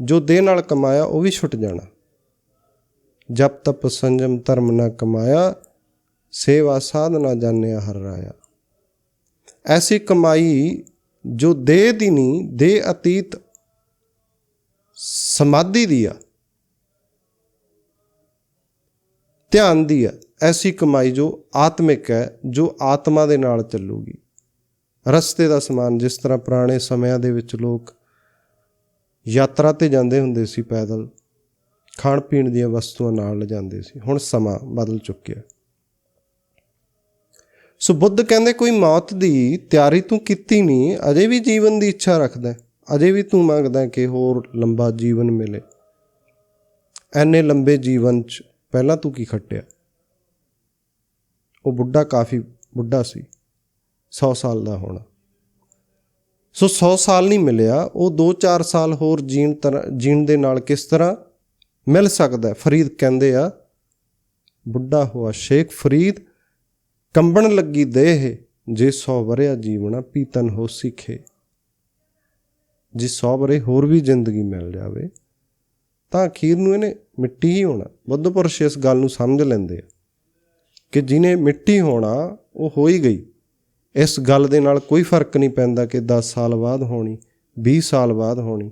ਜੋ ਦੇਹ ਨਾਲ ਕਮਾਇਆ, ਉਹ ਵੀ ਛੁੱਟ ਜਾਣਾ। ਜਪ ਤਪ ਸੰਜਮ ਧਰਮ ਨਾ ਕਮਾਇਆ, ਸੇਵਾ ਸਾਧਨਾ ਜਾਣਿਆ ਹਰ ਰਾਇਆ। ਐਸੀ ਕਮਾਈ ਜੋ ਦੇਹ ਦੀ ਨਹੀਂ, ਦੇਹ ਅਤੀਤ ਸਮਾਧੀ ਦੀ ਆ, ਧਿਆਨ ਦੀ ਆ, ਐਸੀ ਕਮਾਈ ਜੋ ਆਤਮਿਕ ਹੈ, ਜੋ ਆਤਮਾ ਦੇ ਨਾਲ ਚੱਲੂਗੀ। ਰਸਤੇ ਦਾ ਸਮਾਨ, ਜਿਸ ਤਰ੍ਹਾਂ ਪੁਰਾਣੇ ਸਮਿਆਂ ਦੇ ਵਿੱਚ ਲੋਕ ਯਾਤਰਾ ਤੇ ਜਾਂਦੇ ਹੁੰਦੇ ਸੀ ਪੈਦਲ, ਖਾਣ ਪੀਣ ਦੀਆਂ ਵਸਤੂਆਂ ਨਾਲ ਲਿਜਾਂਦੇ ਸੀ। ਹੁਣ ਸਮਾਂ ਬਦਲ ਚੁੱਕਿਆ। ਸੋ ਬੁੱਧ ਕਹਿੰਦੇ, ਕੋਈ ਮੌਤ ਦੀ ਤਿਆਰੀ ਤੂੰ ਕੀਤੀ ਨਹੀਂ, ਅਜੇ ਵੀ ਜੀਵਨ ਦੀ ਇੱਛਾ ਰੱਖਦਾ, ਅਜੇ ਵੀ ਤੂੰ ਮੰਗਦਾ ਕਿ ਹੋਰ ਲੰਬਾ ਜੀਵਨ ਮਿਲੇ। ਐਨੇ ਲੰਬੇ ਜੀਵਨ 'ਚ ਪਹਿਲਾਂ ਤੂੰ ਕੀ ਖੱਟਿਆ? ਉਹ ਬੁੱਢਾ ਕਾਫੀ ਬੁੱਢਾ ਸੀ 100 ਸਾਲ ਦਾ ਹੋਣਾ। ਸੋ 100 ਸਾਲ ਨਹੀਂ ਮਿਲਿਆ, ਉਹ 2-4 ਸਾਲ ਹੋਰ ਜੀਣ ਤਰ੍ਹਾਂ ਜੀਣ ਦੇ ਨਾਲ ਕਿਸ ਤਰ੍ਹਾਂ ਮਿਲ ਸਕਦਾ ਫਰੀਦ ਕਹਿੰਦੇ ਆ, ਬੁੱਢਾ ਹੋਆ ਸ਼ੇਖ ਫਰੀਦ, ਕੰਬਣ ਲੱਗੀ ਦੇਹ, ਜੇ 100 ਵਰਿਆ ਜੀਵਣਾ ਪੀਤਨ ਹੋ ਸਿੱਖੇ। ਜੇ 100 ਵਰੇ ਹੋਰ ਵੀ ਜ਼ਿੰਦਗੀ ਮਿਲ ਜਾਵੇ, ਤਾਂ ਅਖੀਰ ਨੂੰ ਇਹਨੇ ਮਿੱਟੀ ਹੀ ਹੋਣਾ। ਬੁੱਧ ਪੁਰਸ਼ ਇਸ ਗੱਲ ਨੂੰ ਸਮਝ ਲੈਂਦੇ ਆ ਕਿ ਜਿਹਨੇ ਮਿੱਟੀ ਹੋਣਾ, ਉਹ ਹੋ ਹੀ ਗਈ। ਇਸ ਗੱਲ ਦੇ ਨਾਲ ਕੋਈ ਫ਼ਰਕ ਨਹੀਂ ਪੈਂਦਾ ਕਿ 10 ਸਾਲ ਬਾਅਦ ਹੋਣੀ 20 ਸਾਲ ਬਾਅਦ ਹੋਣੀ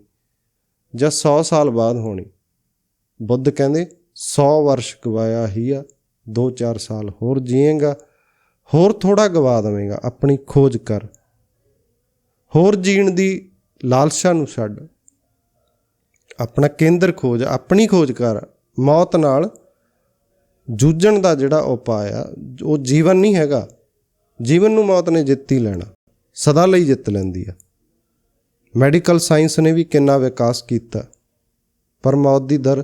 ਜਾਂ 100 ਸਾਲ ਬਾਅਦ ਹੋਣੀ। ਬੁੱਧ ਕਹਿੰਦੇ 100 ਵਰਸ਼ ਗਵਾਇਆ ਹੀ ਆ 2-4 ਸਾਲ ਹੋਰ ਜੀਏਗਾ, ਹੋਰ ਥੋੜਾ ਗਵਾ ਦੇਵੇਂਗਾ, ਆਪਣੀ ਖੋਜ ਕਰ। ਹੋਰ ਜੀਣ ਦੀ ਲਾਲਸਾ ਨੂੰ ਛੱਡ। ਆਪਣਾ ਕੇਂਦਰ ਖੋਜ, ਆਪਣੀ ਖੋਜ ਕਰ। ਮੌਤ ਨਾਲ ਜੂਝਣ ਦਾ ਜਿਹੜਾ ਉਪਾਅ ਆ, ਉਹ ਜੀਵਨ ਨਹੀਂ ਹੈਗਾ। ਜੀਵਨ ਨੂੰ ਮੌਤ ਨੇ ਜਿੱਤ ਹੀ ਲੈਣਾ, ਸਦਾ ਲਈ ਜਿੱਤ ਲੈਂਦੀ ਆ। ਮੈਡੀਕਲ ਸਾਇੰਸ ਨੇ ਵੀ ਕਿੰਨਾ ਵਿਕਾਸ ਕੀਤਾ। ਪਰ ਮੌਤ ਦੀ ਦਰ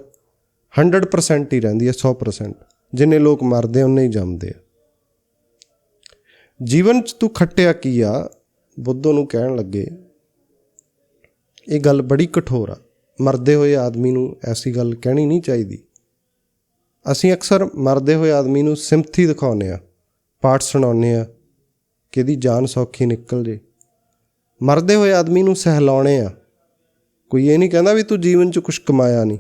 100% ਹੀ ਰਹਿੰਦੀ ਹੈ 100% ਜਿੰਨੇ ਲੋਕ ਮਰਦੇ ਉਹਨੇ ਹੀ ਜੰਮਦੇ ਆ। ਜੀਵਨ 'ਚ ਤੂੰ ਖੱਟਿਆ ਕੀ ਆ? ਬੁੱਧੋ ਨੂੰ ਕਹਿਣ ਲੱਗੇ, ਇਹ ਗੱਲ ਬੜੀ ਕਠੋਰ ਆ। ਮਰਦੇ ਹੋਏ ਆਦਮੀ ਨੂੰ ਐਸੀ ਗੱਲ ਕਹਿਣੀ ਨਹੀਂ ਚਾਹੀਦੀ। ਅਸੀਂ ਅਕਸਰ ਮਰਦੇ ਹੋਏ ਆਦਮੀ ਨੂੰ ਸਿੰਪਥੀ ਦਿਖਾਉਂਦੇ ਆ, ਪਾਠ ਸੁਣਾਉਂਦੇ ਆ ਕਿ ਇਹਦੀ ਜਾਨ ਸੌਖੀ ਨਿਕਲ ਜੇ। ਮਰਦੇ ਹੋਏ ਆਦਮੀ ਨੂੰ ਸਹਿਲਾਉਣੇ ਆ। ਕੋਈ ਇਹ ਨਹੀਂ ਕਹਿੰਦਾ ਵੀ ਤੂੰ ਜੀਵਨ 'ਚ ਕੁਝ ਕਮਾਇਆ ਨਹੀਂ।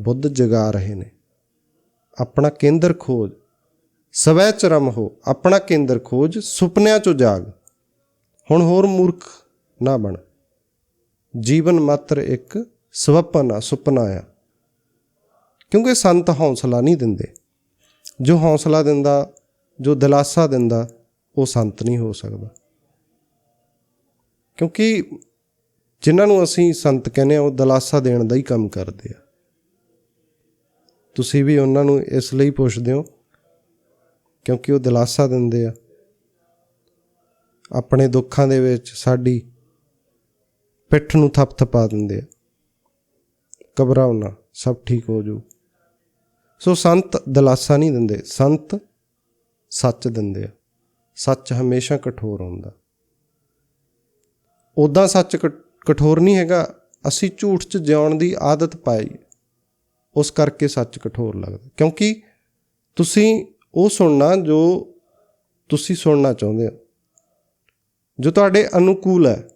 ਬੁੱਧ ਜਗਾ ਰਹੇ ਨੇ। ਆਪਣਾ ਕੇਂਦਰ ਖੋਜ। ਸਵੈ ਚਰਮ ਹੋ। ਆਪਣਾ ਕੇਂਦਰ ਖੋਜ। ਸੁਪਨਿਆਂ 'ਚੋਂ ਜਾਗ। ਹੁਣ ਹੋਰ ਮੂਰਖ ਨਾ ਬਣ। ਜੀਵਨ ਮਾਤਰ ਇੱਕ ਸਵਪਨ ਆ, ਸੁਪਨਾ ਆ। ਕਿਉਂਕਿ ਸੰਤ ਹੌਸਲਾ ਨਹੀਂ ਦਿੰਦੇ। ਜੋ ਹੌਸਲਾ ਦਿੰਦਾ ਜੋ ਦਿਲਾਸਾ ਦਿੰਦਾ, ਉਹ ਸੰਤ ਨਹੀਂ ਹੋ ਸਕਦਾ। ਕਿਉਂਕਿ ਜਿਨ੍ਹਾਂ ਨੂੰ ਅਸੀਂ ਸੰਤ ਕਹਿੰਦੇ ਆ ਉਹ ਦਿਲਾਸਾ ਦੇਣ ਦਾ ਹੀ ਕੰਮ ਕਰਦੇ ਆ। ਤੁਸੀਂ ਵੀ ਉਹਨਾਂ ਨੂੰ ਇਸ ਲਈ ਪੁੱਛਦੇ ਹੋ, ਕਿਉਂਕਿ ਉਹ ਦਿਲਾਸਾ ਦਿੰਦੇ ਆ। ਆਪਣੇ ਦੁੱਖਾਂ ਦੇ ਵਿੱਚ ਸਾਡੀ ਪਿੱਠ ਨੂੰ ਥਪਥਪਾ ਦਿੰਦੇ ਆ। ਘਬਰਾਓ ਨਾ, ਸਭ ਠੀਕ ਹੋ ਜੂ ਸੋ ਸੰਤ ਦਿਲਾਸਾ ਨਹੀਂ ਦਿੰਦੇ। ਸੰਤ ਸੱਚ ਦਿੰਦੇ ਆ। ਸੱਚ ਹਮੇਸ਼ਾ ਕਠੋਰ ਹੁੰਦਾ। ਉਦਾਂ ਸੱਚ ਕਠ- ਕਠੋਰ ਨਹੀਂ ਹੈਗਾ, ਅਸੀਂ ਝੂਠ 'ਚ ਜਿਉਣ ਦੀ ਆਦਤ ਪਾਈ ਉਸ ਕਰਕੇ ਸੱਚ ਕਠੋਰ ਲੱਗਦਾ। ਕਿਉਂਕਿ ਤੁਸੀਂ ਉਹ ਸੁਣਨਾ ਜੋ ਤੁਸੀਂ ਸੁਣਨਾ ਚਾਹੁੰਦੇ ਹੋ। ਜੋ ਤੁਹਾਡੇ ਅਨੁਕੂਲ ਹੈ।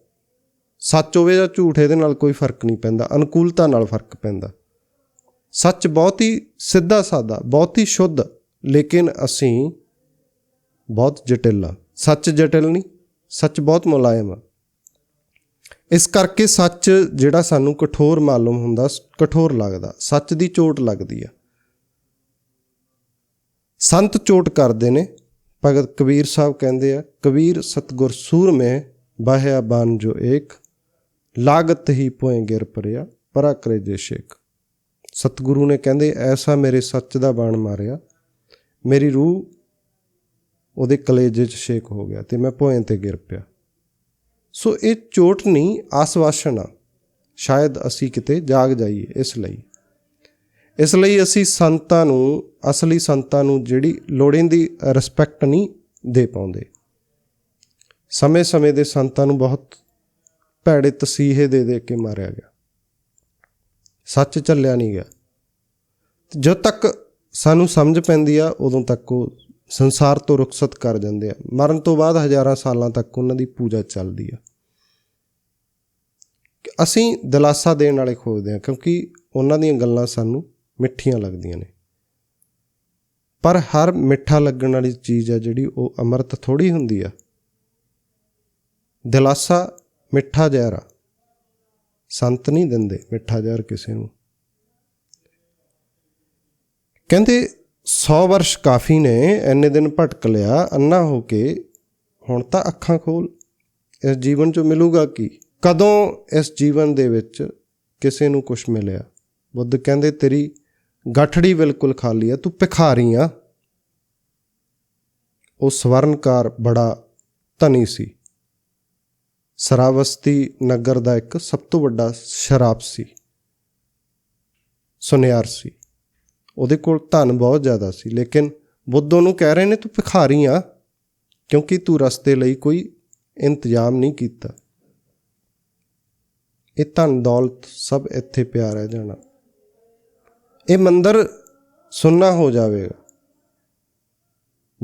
ਸੱਚ ਹੋਵੇ ਜਾਂ ਝੂਠ, ਇਹਦੇ ਨਾਲ ਕੋਈ ਫ਼ਰਕ ਨਹੀਂ ਪੈਂਦਾ। ਅਨੁਕੂਲਤਾ ਨਾਲ ਫ਼ਰਕ ਪੈਂਦਾ। ਸੱਚ ਬਹੁਤ ਹੀ ਸਿੱਧਾ ਸਾਦਾ ਬਹੁਤ ਹੀ ਸ਼ੁੱਧ, ਲੇਕਿਨ ਅਸੀਂ ਬਹੁਤ ਜਟਿਲ ਆ। ਸੱਚ ਜਟਿਲ ਨਹੀਂ, ਸੱਚ ਬਹੁਤ ਮੁਲਾਇਮ ਆ। ਇਸ ਕਰਕੇ ਸੱਚ ਜਿਹੜਾ ਸਾਨੂੰ ਕਠੋਰ ਮਾਲੂਮ ਹੁੰਦਾ, ਕਠੋਰ ਲੱਗਦਾ, ਸੱਚ ਦੀ ਚੋਟ ਲੱਗਦੀ ਆ। ਸੰਤ ਚੋਟ ਕਰਦੇ ਨੇ, ਭਗਤ ਕਬੀਰ ਸਾਹਿਬ ਕਹਿੰਦੇ ਆ, ਕਬੀਰ ਸਤਗੁਰ ਸੂਰਮੇ ਬਾਹਿਆ ਬਨ ਜੋ ਏਕ, ਲਾਗਤ ਹੀ ਪੋਏ ਗਿਰ ਪਰਿਆ ਪਰਾ ਕਰੇ ਜੇ ਸ਼ੇਕ ਸਤਗੁਰੂ ਨੇ ਕਹਿੰਦੇ, ਐਸਾ ਮੇਰੇ ਸੱਚ ਦਾ ਬਾਣ ਮਾਰਿਆ, ਮੇਰੀ ਰੂਹ ਉਹਦੇ ਕਲੇਜੇ 'ਚ ਸ਼ੇਕ ਹੋ ਗਿਆ ਤੇ ਮੈਂ ਭੋਏ ਤੇ ਗਿਰ ਪਿਆ। ਸੋ ਇਹ ਚੋਟ ਨਹੀਂ, ਆਸਵਾਸ਼ਨ। ਆ ਸ਼ਾਇਦ ਅਸੀਂ ਕਿਤੇ ਜਾਗ ਜਾਈਏ ਇਸ ਲਈ। ਇਸ ਲਈ ਅਸੀਂ ਸੰਤਾਂ ਨੂੰ, ਅਸਲੀ ਸੰਤਾਂ ਨੂੰ ਜਿਹੜੀ ਲੋੜੀਂਦੀ ਰਿਸਪੈਕਟ ਨਹੀਂ ਦੇ ਪਾਉਂਦੇ। ਸਮੇਂ-ਸਮੇਂ ਦੇ ਸੰਤਾਂ ਨੂੰ ਬਹੁਤ ਭੈੜੇ ਤਸੀਹੇ ਦੇ ਦੇ ਕੇ ਮਾਰਿਆ ਗਿਆ। ਸੱਚ ਚੱਲਿਆ ਨਹੀਂ ਗਿਆ। ਜਦ ਤੱਕ ਸਾਨੂੰ ਸਮਝ ਪੈਂਦੀ ਆ, ਉਦੋਂ ਤੱਕ ਉਹ ਸੰਸਾਰ ਤੋਂ ਰੁਖਸਤ ਕਰ ਜਾਂਦੇ ਆ। ਮਰਨ ਤੋਂ ਬਾਅਦ ਹਜ਼ਾਰਾਂ ਸਾਲਾਂ ਤੱਕ ਉਹਨਾਂ ਦੀ ਪੂਜਾ ਚੱਲਦੀ ਆ। ਅਸੀਂ ਦਿਲਾਸਾ ਦੇਣ ਵਾਲੇ ਖੋਜਦੇ ਆ ਕਿਉਂਕਿ ਉਹਨਾਂ ਦੀਆਂ ਗੱਲਾਂ ਸਾਨੂੰ ਮਿੱਠੀਆਂ ਲੱਗਦੀਆਂ ਨੇ। ਪਰ ਹਰ ਮਿੱਠਾ ਲੱਗਣ ਵਾਲੀ ਚੀਜ਼ ਆ ਜਿਹੜੀ ਉਹ ਅੰਮ੍ਰਿਤ ਥੋੜੀ ਹੁੰਦੀ ਆ। ਦਿਲਾਸਾ ਮਿੱਠਾ ਜ਼ਹਿਰ ਆ। ਸੰਤ ਨਹੀਂ ਦਿੰਦੇ ਮਿੱਠਾ ਜ਼ਹਿਰ ਕਿਸੇ ਨੂੰ। ਕਹਿੰਦੇ 100 ਵਰਸ਼ ਕਾਫੀ ਨੇ ਐਨੇ ਦਿਨ ਭਟਕ ਲਿਆ ਅੰਨਾ ਹੋ ਕੇ, ਹੁਣ ਤਾਂ ਅੱਖਾਂ ਖੋਲ। ਇਸ ਜੀਵਨ 'ਚੋਂ ਮਿਲੂਗਾ ਕੀ? ਕਦੋਂ ਇਸ ਜੀਵਨ ਦੇ ਵਿੱਚ ਕਿਸੇ ਨੂੰ ਕੁਝ ਮਿਲਿਆ? ਬੁੱਧ ਕਹਿੰਦੇ, ਤੇਰੀ ਗਠੜੀ ਬਿਲਕੁਲ ਖਾਲੀ ਆ, ਤੂੰ ਭਿਖਾਰੀ ਆ। ਉਹ ਸਵਰਨਕਾਰ ਬੜਾ ਧਨੀ ਸੀ। ਸਰਾਵਸਤੀ ਨਗਰ ਦਾ ਇੱਕ ਸਭ ਤੋਂ ਵੱਡਾ ਸ਼ਰਾਬ ਸੀ, ਸੁਨਿਆਰ ਸੀ। ਉਹਦੇ ਕੋਲ ਧਨ ਬਹੁਤ ਜ਼ਿਆਦਾ ਸੀ। ਲੇਕਿਨ ਬੁੱਧ ਉਹਨੂੰ ਕਹਿ ਰਹੇ ਨੇ, ਤੂੰ ਭਿਖਾਰੀ ਆ, ਕਿਉਂਕਿ ਤੂੰ ਰਸਤੇ ਲਈ ਕੋਈ ਇੰਤਜ਼ਾਮ ਨਹੀਂ ਕੀਤਾ। ਇਹ ਧਨ ਦੌਲਤ ਸਭ ਇੱਥੇ ਪਿਆ ਰਹਿ ਜਾਣਾ। ਇਹ ਮੰਦਰ ਸੁੰਨਾ ਹੋ ਜਾਵੇਗਾ।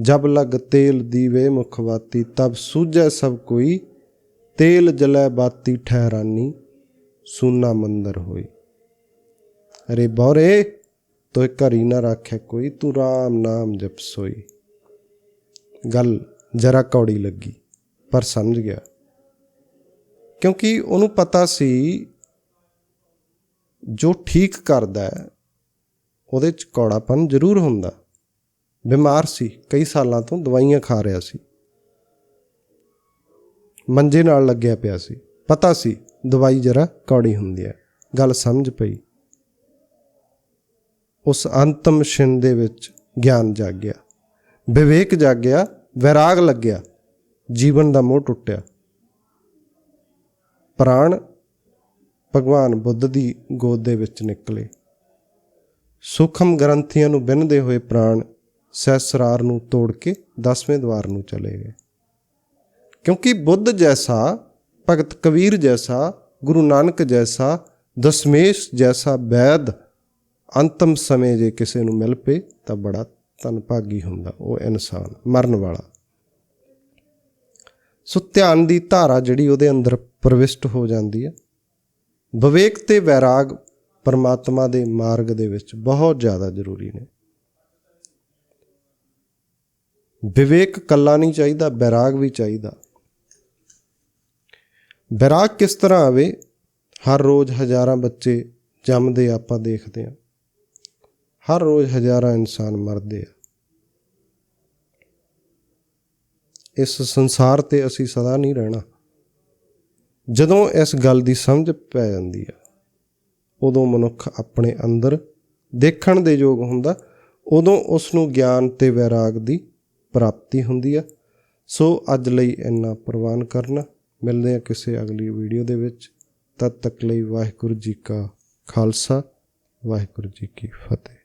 ਜਬ ਲਗ ਤੇਲ ਦੀਵੇ ਮੁਖਵਾਤੀ ਤਬ ਸੂਝੈ ਸਭ ਕੋਈ। ਤੇਲ ਜਲੈ ਬਾਤੀ ਠਹਿਰਾਨੀ, ਸੂਨਾ ਮੰਦਰ ਹੋਈ। ਅਰੇ ਬੌਰੇ ਤੋਏ ਘਰੀ ਨਾ ਰੱਖੇ ਕੋਈ, ਤੂੰ ਰਾਮ ਨਾਮ ਜਪ ਸੋਈ। ਗੱਲ ਜਰਾ ਕੌੜੀ ਲੱਗੀ, ਪਰ ਸਮਝ ਗਿਆ। ਕਿਉਂਕਿ ਉਹਨੂੰ ਪਤਾ ਸੀ, ਜੋ ਠੀਕ ਕਰਦਾ ਹੈ, ਉਹਦੇ ਚ ਕੌੜਾਪਨ ਜ਼ਰੂਰ ਹੁੰਦਾ। ਬਿਮਾਰ ਸੀ, ਕਈ ਸਾਲਾਂ ਤੋਂ ਦਵਾਈਆਂ ਖਾ ਰਿਹਾ ਸੀ। ਮੰਜੇ ਨਾਲ ਲੱਗਿਆ ਪਿਆ ਸੀ। ਪਤਾ ਸੀ, ਦਵਾਈ ਜਰਾ ਕੌੜੀ ਹੁੰਦੀ ਹੈ। ਗੱਲ ਸਮਝ ਪਈ। ਉਸ ਅੰਤਮ ਛਿਣ ਦੇ ਵਿੱਚ ਗਿਆਨ ਜਾਗਿਆ। ਵਿਵੇਕ ਜਾਗਿਆ, ਵਿਰਾਗ ਲੱਗਿਆ, ਜੀਵਨ ਦਾ ਮੋਹ ਟੁੱਟਿਆ। ਪ੍ਰਾਣ ਭਗਵਾਨ ਬੁੱਧ ਦੀ ਗੋਦ ਦੇ ਵਿੱਚ ਨਿਕਲੇ। ਸੂਖਮ ਗ੍ਰੰਥੀਆਂ ਨੂੰ ਬਿੰਨਦੇ ਹੋਏ ਪ੍ਰਾਣ ਸਹਿਸਰਾਰ ਨੂੰ ਤੋੜ ਕੇ 10ਵੇਂ ਦਵਾਰ ਨੂੰ ਚਲੇ ਗਏ। ਕਿਉਂਕਿ ਬੁੱਧ ਜੈਸਾ, ਭਗਤ ਕਬੀਰ ਜੈਸਾ, ਗੁਰੂ ਨਾਨਕ ਜੈਸਾ, ਦਸਮੇਸ਼ ਜੈਸਾ ਵੈਦ ਅੰਤਮ ਸਮੇਂ ਜੇ ਕਿਸੇ ਨੂੰ ਮਿਲ ਪਏ ਤਾਂ ਬੜਾ ਧੰਨਭਾਗੀ ਹੁੰਦਾ, ਉਹ ਇਨਸਾਨ, ਮਰਨ ਵਾਲਾ। ਸੋ ਧਿਆਨ ਦੀ ਧਾਰਾ ਜਿਹੜੀ ਉਹਦੇ ਅੰਦਰ ਪ੍ਰਵਿਸ਼ਟ ਹੋ ਜਾਂਦੀ ਹੈ। ਵਿਵੇਕ ਤੇ ਵੈਰਾਗ ਪਰਮਾਤਮਾ ਦੇ ਮਾਰਗ ਦੇ ਵਿੱਚ ਬਹੁਤ ਜ਼ਿਆਦਾ ਜ਼ਰੂਰੀ ਨੇ। ਵਿਵੇਕ ਕੱਲਾ ਨਹੀਂ ਚਾਹੀਦਾ, ਵੈਰਾਗ ਵੀ ਚਾਹੀਦਾ। ਵੈਰਾਗ ਕਿਸ ਤਰ੍ਹਾਂ ਆਵੇ? ਹਰ ਰੋਜ਼ ਹਜ਼ਾਰਾਂ ਬੱਚੇ ਜੰਮਦੇ ਆਪਾਂ ਦੇਖਦੇ ਹਾਂ। ਹਰ ਰੋਜ਼ ਹਜ਼ਾਰਾਂ ਇਨਸਾਨ ਮਰਦੇ ਆ। ਇਸ ਸੰਸਾਰ ਤੇ ਅਸੀਂ ਸਦਾ ਨਹੀਂ ਰਹਿਣਾ। ਜਦੋਂ ਇਸ ਗੱਲ ਦੀ ਸਮਝ ਪੈ ਜਾਂਦੀ ਆ, ਉਦੋਂ ਮਨੁੱਖ ਆਪਣੇ ਅੰਦਰ ਦੇਖਣ ਦੇ ਯੋਗ ਹੁੰਦਾ, ਉਦੋਂ ਉਸ ਨੂੰ ਗਿਆਨ ਤੇ ਵੈਰਾਗ ਦੀ ਪ੍ਰਾਪਤੀ ਹੁੰਦੀ ਆ। ਸੋ ਅੱਜ ਲਈ ਇੰਨਾ ਪ੍ਰਵਾਨ ਕਰਨਾ। ਮਿਲਦੇ ਆ ਕਿਸੇ ਅਗਲੀ ਵੀਡੀਓ ਦੇ ਵਿੱਚ। ਤਦ ਤੱਕ ਲਈ ਵਾਹਿਗੁਰੂ ਜੀ ਕਾ ਖਾਲਸਾ, ਵਾਹਿਗੁਰੂ ਜੀ ਕੀ ਫਤਿਹ।